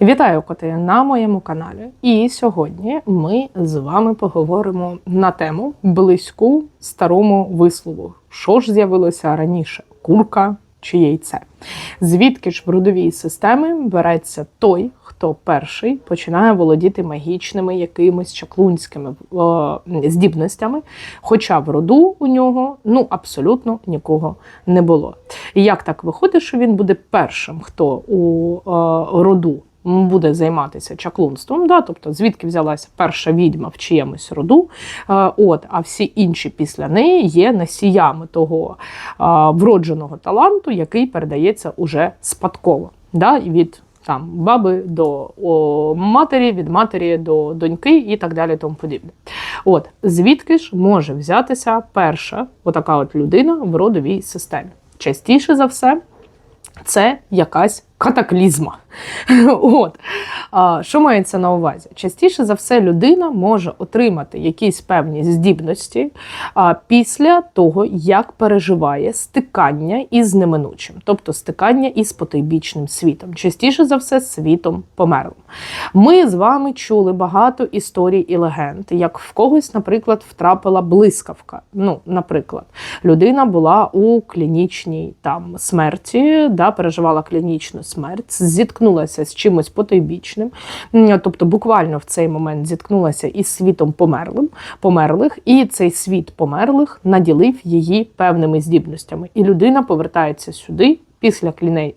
Вітаю коти на моєму каналі. І сьогодні ми з вами поговоримо на тему близьку старому вислову. Що ж з'явилося раніше: курка чи яйце? Звідки ж в родовій системі береться той, хто перший починає володіти магічними якимись чаклунськими е, здібностями, хоча в роду у нього ну абсолютно нікого не було. І як так виходить, що він буде першим, хто у е, роду буде займатися чаклунством, да? тобто звідки взялася перша відьма в чиємусь роду, от, а всі інші після неї є носіями того вродженого таланту, який передається уже спадково. Да? від там баби до о, матері, від матері до доньки і так далі. Тому подібне. От звідки ж може взятися перша отака от людина в родовій системі? Частіше за все, це якась катаклізма. От. Що мається на увазі? Частіше за все, людина може отримати якісь певні здібності після того, як переживає стикання із неминучим, тобто стикання із потойбічним світом. Частіше за все, світом померлим. Ми з вами чули багато історій і легенд, як в когось, наприклад, втрапила блискавка. Ну, наприклад, людина була у клінічній там смерті, да, переживала клінічну зіткнулася з чимось потойбічним, тобто буквально в цей момент зіткнулася із світом померлим, померлих, і цей світ померлих наділив її певними здібностями. І людина повертається сюди. Після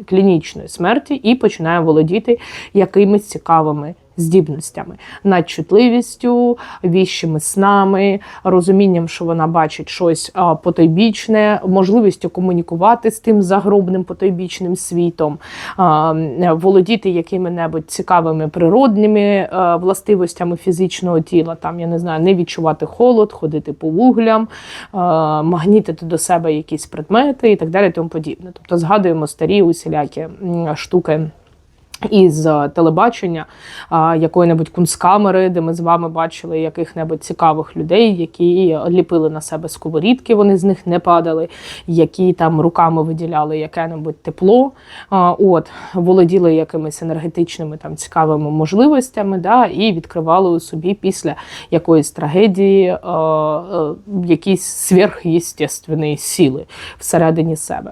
клінічної смерті і починає володіти якимись цікавими здібностями, надчутливістю, віщими снами, розумінням, що вона бачить щось потойбічне, можливістю комунікувати з тим загробним потойбічним світом, володіти якими-небудь цікавими природними властивостями фізичного тіла, там я не знаю, не відчувати холод, ходити по вуглям, магнітити до себе якісь предмети і так далі. Тому подібне. Тобто згадуємо старі усілякі штуки. Із е, телебачення якої-небудь кунсткамери, де ми з вами бачили яких-небудь цікавих людей, які ліпили на себе сковорідки, вони з них не падали, які там руками виділяли яке-небудь тепло, от володіли якимись енергетичними там цікавими можливостями, да, і відкривали у собі після якоїсь трагедії е, е, якісь сверхъєстественні сили всередині себе.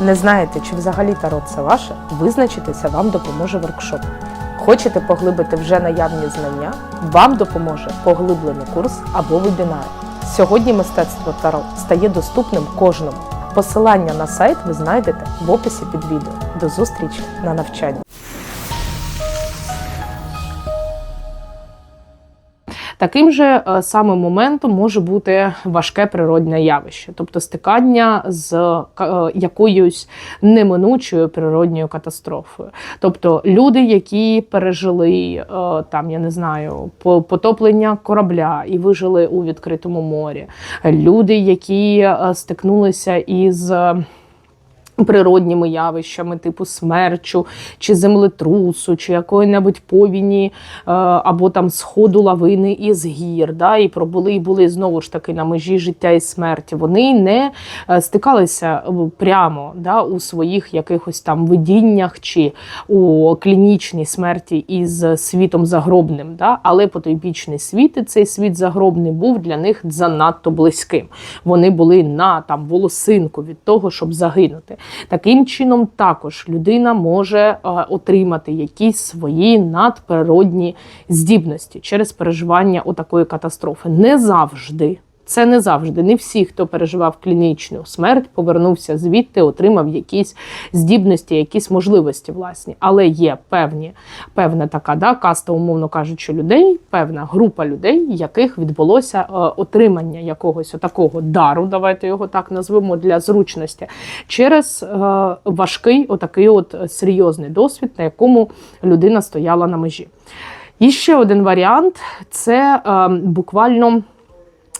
Не знаєте, чи взагалі таро це ваше, визначитися вам допоможе воркшоп. Хочете поглибити вже наявні знання? Вам допоможе поглиблений курс або вебінар. Сьогодні мистецтво Таро стає доступним кожному. Посилання на сайт ви знайдете в описі під відео. До зустрічі на навчанні. Таким же е, самим моментом може бути важке природне явище, тобто стикання з е, якоюсь неминучою природньою катастрофою. Тобто люди, які пережили е, там, я не знаю, потоплення корабля і вижили у відкритому морі, люди, які стикнулися із Природніми явищами, типу смерчу, чи землетрусу, чи якої-небудь повіні, е, або там сходу лавини із гір, да, і пробули і були знову ж таки на межі життя і смерті. Вони не е, стикалися е, прямо да, у своїх якихось там видіннях чи у клінічній смерті із світом загробним. Да, Але потойбічний світ і цей світ загробний був для них занадто близьким. Вони були на там волосинку від того, щоб загинути. Таким чином, також людина може е, отримати якісь свої надприродні здібності через переживання отакої катастрофи. Не завжди Це не завжди. Не всі, хто переживав клінічну смерть, повернувся звідти, отримав якісь здібності, якісь можливості власні. Але є певні, певна така да, каста, умовно кажучи, людей, певна група людей, яких відбулося е, отримання якогось такого дару, давайте його так назвемо для зручності, через е, важкий, отакий от серйозний досвід, на якому людина стояла на межі. І ще один варіант це е, буквально.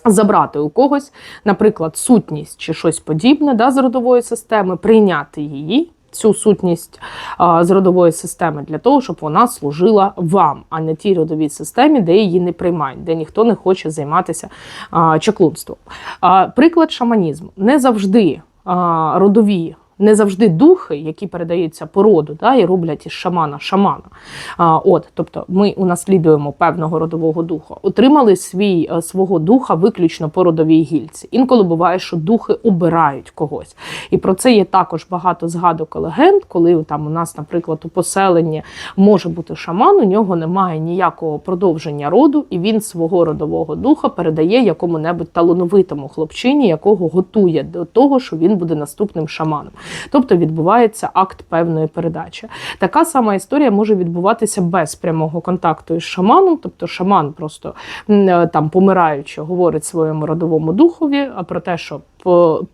Забрати у когось, наприклад, сутність чи щось подібне да, з родової системи, прийняти її, цю сутність а, з родової системи, для того, щоб вона служила вам, а не тій родовій системі, де її не приймають, де ніхто не хоче займатися а, чаклунством. А, приклад шаманізму не завжди а, родові. Не завжди духи, які передаються по роду, да, і роблять із шамана шамана. А, от, Тобто ми унаслідуємо певного родового духа, отримали свій, е, свого духа виключно по родовій гільці. Інколи буває, що духи обирають когось. І про це є також багато згадок і легенд, коли там у нас, наприклад, у поселенні може бути шаман, у нього немає ніякого продовження роду, і він свого родового духа передає якому-небудь талановитому хлопчині, якого готує до того, що він буде наступним шаманом. Тобто відбувається акт певної передачі. Така сама історія може відбуватися без прямого контакту із шаманом, тобто шаман просто е, там помираючи, говорить своєму родовому духові про те, що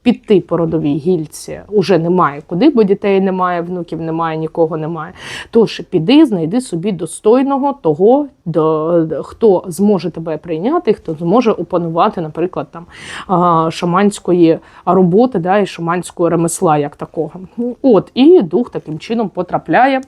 піти по родовій гільці уже немає куди, бо дітей немає, внуків немає, нікого немає. Тож піди, знайди собі достойного того, до, хто зможе тебе прийняти, хто зможе опанувати, наприклад, там шаманської роботи, да, і шаманського ремесла, як такого. От і дух таким чином потрапляє.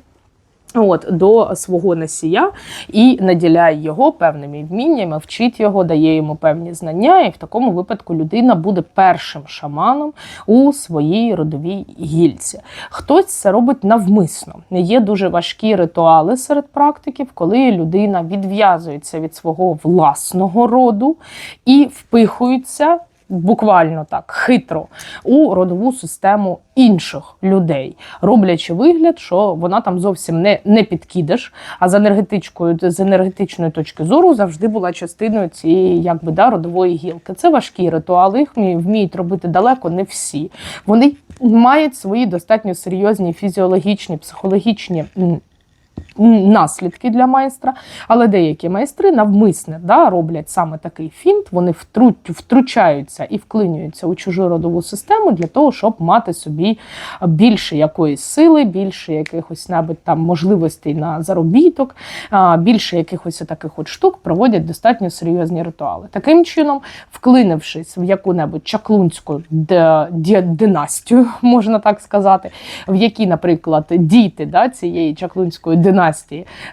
От до свого носія і наділяє його певними вміннями, вчить його, дає йому певні знання, і в такому випадку людина буде першим шаманом у своїй родовій гільці. Хтось це робить навмисно. Є дуже важкі ритуали серед практиків, коли людина відв'язується від свого власного роду і впихується буквально так хитро у родову систему інших людей, роблячи вигляд, що вона там зовсім не, не підкидеш, а з енергетичкою, з енергетичної точки зору завжди була частиною цієї якби да, родової гілки. Це важкі ритуали, їх вміють робити далеко не всі. Вони мають свої достатньо серйозні фізіологічні, психологічні. Наслідки для майстра, але деякі майстри навмисне да, роблять саме такий фінт. Вони втручаються і вклинюються у чужу родову систему для того, щоб мати собі більше якоїсь сили, більше якихось навіть там можливостей на заробіток, більше якихось таких от штук проводять достатньо серйозні ритуали. Таким чином, вклинившись в яку-небудь чаклунську династію, можна так сказати, в якій, наприклад, діти да, цієї чаклунської династії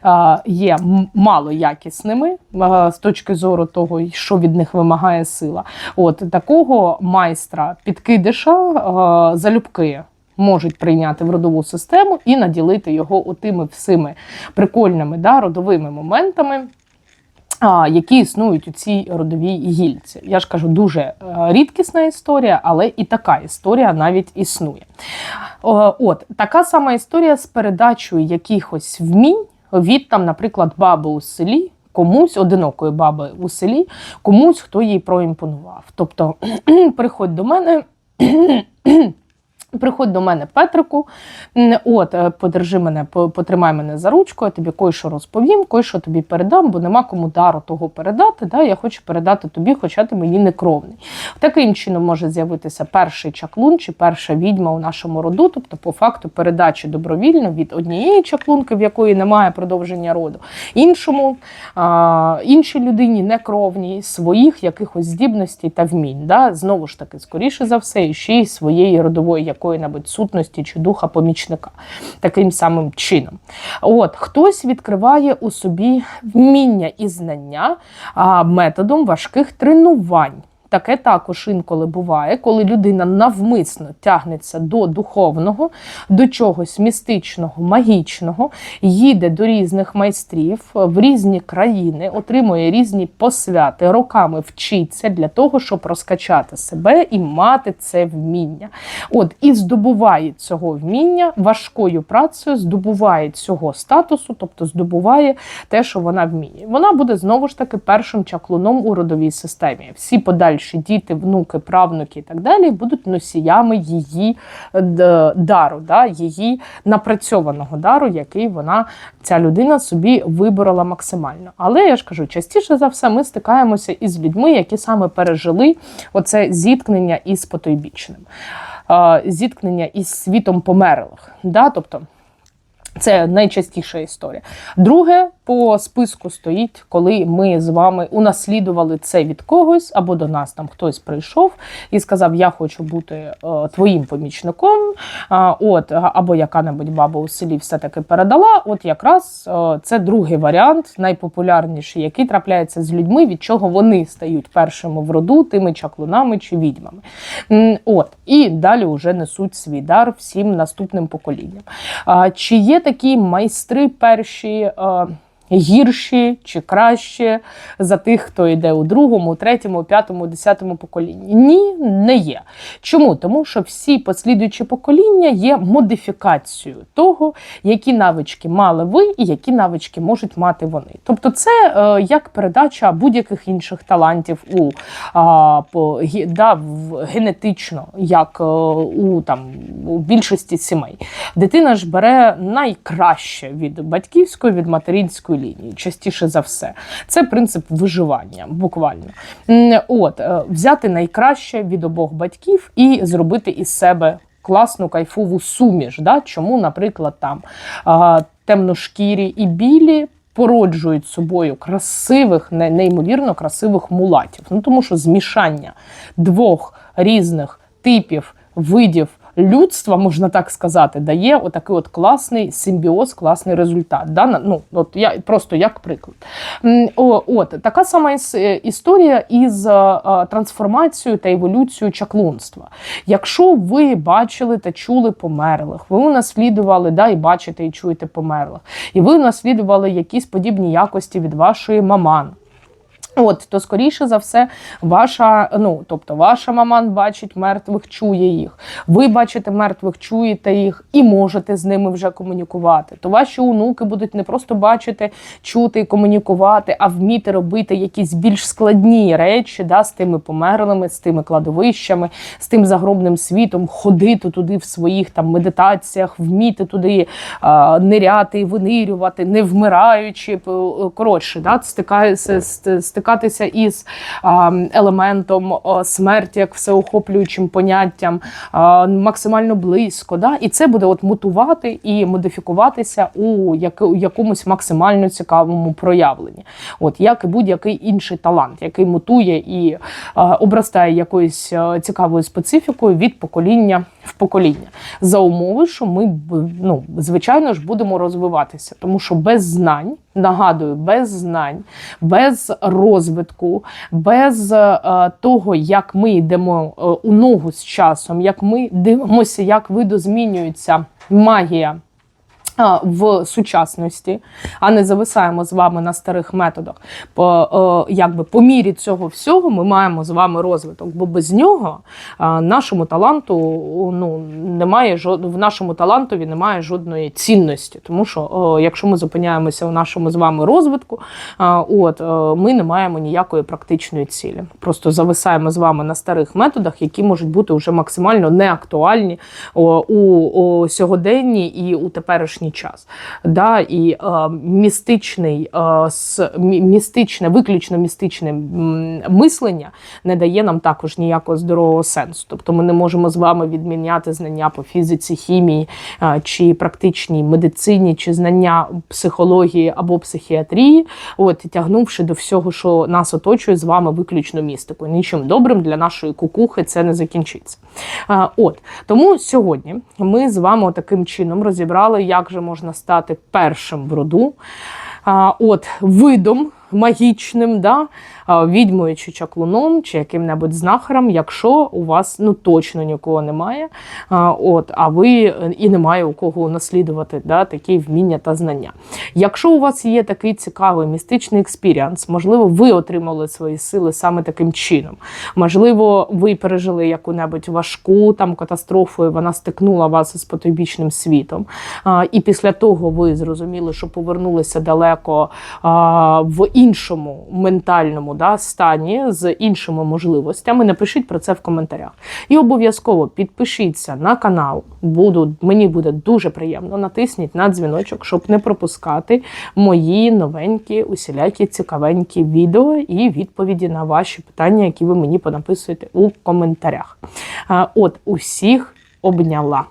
а, є м- мало якісними а, з точки зору того, що від них вимагає сила. От такого майстра підкидиша залюбки. Можуть прийняти в родову систему і наділити його отими всіми прикольними да, родовими моментами, які існують у цій родовій гільці. Я ж кажу, дуже е, рідкісна історія, але і така історія навіть існує. От така сама історія з передачею якихось вмінь від там, наприклад, баби у селі. Комусь одинокої баби у селі, комусь хто їй проімпонував. Тобто, приходь до мене. Приходь до мене, Петрику, от, е, подержи мене, потримай мене за ручку, я тобі кое-що розповім, кое-що тобі передам, бо нема кому дару того передати. Да? Я хочу передати тобі, хоча ти мені не кровний. Таким чином може з'явитися перший чаклун чи перша відьма у нашому роду, тобто, по факту, передачі добровільно від однієї чаклунки, в якої немає продовження роду, іншому, а, іншій людині не кровній, своїх якихось здібностей та вмінь. Да? Знову ж таки, скоріше за все, і ще й своєї родової якої-небудь сутності чи духа помічника. Таким самим чином. От хтось відкриває у собі вміння і знання методом важких тренувань. Таке також інколи буває, коли людина навмисно тягнеться до духовного, до чогось містичного, магічного, їде до різних майстрів в різні країни, отримує різні посвяти, роками вчиться для того, щоб розкачати себе і мати це вміння. От і здобуває цього вміння важкою працею, здобуває цього статусу, тобто здобуває те, що вона вміє. Вона буде знову ж таки першим чаклуном у родовій системі. Всі подальші подальші діти, внуки, правнуки і так далі будуть носіями її е, дару, да, її напрацьованого дару, який вона ця людина собі виборола максимально. Але я ж кажу, частіше за все, ми стикаємося із людьми, які саме пережили оце зіткнення із потойбічним, е, зіткнення із світом померлих. Да? Тобто це найчастіша історія. Друге по списку стоїть, коли ми з вами унаслідували це від когось, або до нас там хтось прийшов і сказав: Я хочу бути е, твоїм помічником. А, от, або яка-небудь баба у селі все-таки передала. От якраз е, це другий варіант, найпопулярніший, який трапляється з людьми, від чого вони стають першими в роду, тими чаклунами чи відьмами. От, і далі вже несуть свій дар всім наступним поколінням. А, Чи є такі майстри перші? е, Гірші чи краще за тих, хто йде у другому, третьому, п'ятому, десятому поколінні? Ні, не є. Чому? Тому що всі послідуючі покоління є модифікацією того, які навички мали ви і які навички можуть мати вони. Тобто, це е, як передача будь-яких інших талантів у, а, по, гі- да, в, генетично, як е, у, там, у більшості сімей. Дитина ж бере найкраще від батьківської, від материнської лінії, частіше за все. Це принцип виживання, буквально. От, е, взяти найкраще від обох батьків і зробити із себе класну кайфову суміш. Да? Чому, наприклад, там темношкірі і білі. Породжують собою красивих, неймовірно красивих мулатів. Ну тому що змішання двох різних типів видів людства, можна так сказати, дає отакий от класний симбіоз, класний результат. Да? Ну, от я просто як приклад. От така сама е, історія із е, е, трансформацією та еволюцією чаклунства. Якщо ви бачили та чули померлих, ви унаслідували, да, і бачите і чуєте померлих, і ви унаслідували якісь подібні якості від вашої маман. От, то скоріше за все, ваша, ну тобто, ваша маман бачить мертвих, чує їх. Ви бачите мертвих, чуєте їх і можете з ними вже комунікувати. То ваші онуки будуть не просто бачити, чути і комунікувати, а вміти робити якісь більш складні речі да, з тими померлими, з тими кладовищами, з тим загробним світом, ходити туди в своїх там медитаціях, вміти туди а, ниряти винирювати, не вмираючи. Коротше, да, стикається, ст- стикатися із елементом смерті як всеохоплюючим поняттям максимально близько. Да? І це буде от мутувати і модифікуватися у якомусь максимально цікавому проявленні. От як і будь-який інший талант, який мутує і обростає якоюсь цікавою специфікою від покоління в покоління. За умови, що ми ну, звичайно ж будемо розвиватися, тому що без знань. Нагадую, без знань, без розвитку, без е, того, як ми йдемо е, у ногу з часом, як ми дивимося, як видозмінюється магія в сучасності, а не зависаємо з вами на старих методах. По, е, якби по мірі цього всього ми маємо з вами розвиток, бо без нього нашому таланту ну, немає жод... в нашому талантові немає жодної цінності. Тому що е, якщо ми зупиняємося у нашому з вами розвитку, от, е, ми не маємо ніякої практичної цілі. Просто зависаємо з вами на старих методах, які можуть бути вже максимально неактуальні у сьогоденні і у теперішній час. Да, і е, містичний, е, с, містичне, виключно містичне мислення не дає нам також ніякого здорового сенсу. Тобто ми не можемо з вами відміняти знання по фізиці, хімії е, чи практичній медицині, чи знання психології або психіатрії, от тягнувши до всього, що нас оточує з вами виключно містикою. Нічим добрим для нашої кукухи це не закінчиться. Е, От тому сьогодні ми з вами таким чином розібрали, як же можна стати першим в роду, от видом магічним, да, відьмою чи чаклуном, чи яким-небудь знахарем, якщо у вас ну точно нікого немає, от, а ви е, і немає у кого унаслідувати да, такі вміння та знання. Якщо у вас є такий цікавий містичний експіріанс, можливо, ви отримали свої сили саме таким чином. Можливо, ви пережили яку-небудь важку там катастрофу, і вона стикнула вас із потойбічним світом. І після того ви зрозуміли, що повернулися далеко в іншому ментальному да, стані, з іншими можливостями, напишіть про це в коментарях. І обов'язково підпишіться на канал. Буду, мені буде дуже приємно. Натисніть на дзвіночок, щоб не пропускати мої новенькі, усілякі цікавенькі відео і відповіді на ваші питання, які ви мені понаписуєте у коментарях. От усіх обняла.